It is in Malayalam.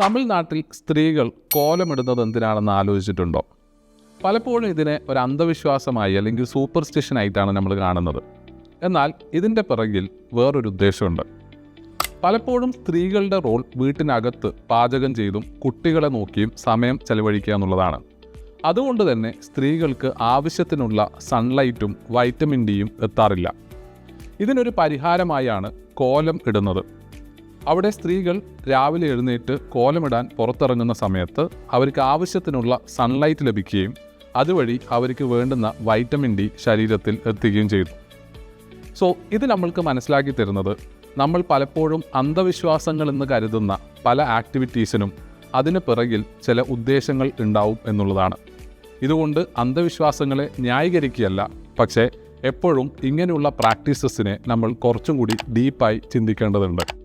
തമിഴ്നാട്ടിൽ സ്ത്രീകൾ കോലമിടുന്നത് എന്തിനാണെന്ന് ആലോചിച്ചിട്ടുണ്ടോ? പലപ്പോഴും ഇതിനെ ഒരു അന്ധവിശ്വാസമായി അല്ലെങ്കിൽ സൂപ്പർസ്റ്റിഷനായിട്ടാണ് നമ്മൾ കാണുന്നത്. എന്നാൽ ഇതിന്റെ പിറകിൽ വേറൊരു ഉദ്ദേശമുണ്ട്. പലപ്പോഴും സ്ത്രീകളുടെ റോൾ വീട്ടിനകത്ത് പാചകം ചെയ്തും കുട്ടികളെ നോക്കിയും സമയം ചെലവഴിക്കുക എന്നുള്ളതാണ്. അതുകൊണ്ട് തന്നെ സ്ത്രീകൾക്ക് ആവശ്യത്തിനുള്ള സൺലൈറ്റും വൈറ്റമിൻ ഡിയും എത്താറില്ല. ഇതിനൊരു പരിഹാരമായാണ് കോലം ഇടുന്നത്. അവിടെ സ്ത്രീകൾ രാവിലെ എഴുന്നേറ്റ് കോലമിടാൻ പുറത്തിറങ്ങുന്ന സമയത്ത് അവർക്ക് ആവശ്യത്തിനുള്ള സൺലൈറ്റ് ലഭിക്കുകയും അതുവഴി അവർക്ക് വേണ്ടുന്ന വൈറ്റമിൻ ഡി ശരീരത്തിൽ എത്തുകയും ചെയ്തു. സോ ഇത് നമ്മൾക്ക് മനസ്സിലാക്കി തരുന്നത് നമ്മൾ പലപ്പോഴും അന്ധവിശ്വാസങ്ങൾ എന്ന് കരുതുന്ന പല ആക്ടിവിറ്റീസിനും അതിന് പിറകിൽ ചില ഉദ്ദേശങ്ങൾ ഉണ്ടാവും എന്നുള്ളതാണ്. ഇതുകൊണ്ട് അന്ധവിശ്വാസങ്ങളെ ന്യായീകരിക്കുകയല്ല പക്ഷേ എപ്പോഴും ഇങ്ങനെയുള്ള പ്രാക്ടീസസിനെ നമ്മൾ കുറച്ചും കൂടി ഡീപ്പായി ചിന്തിക്കേണ്ടതുണ്ട്.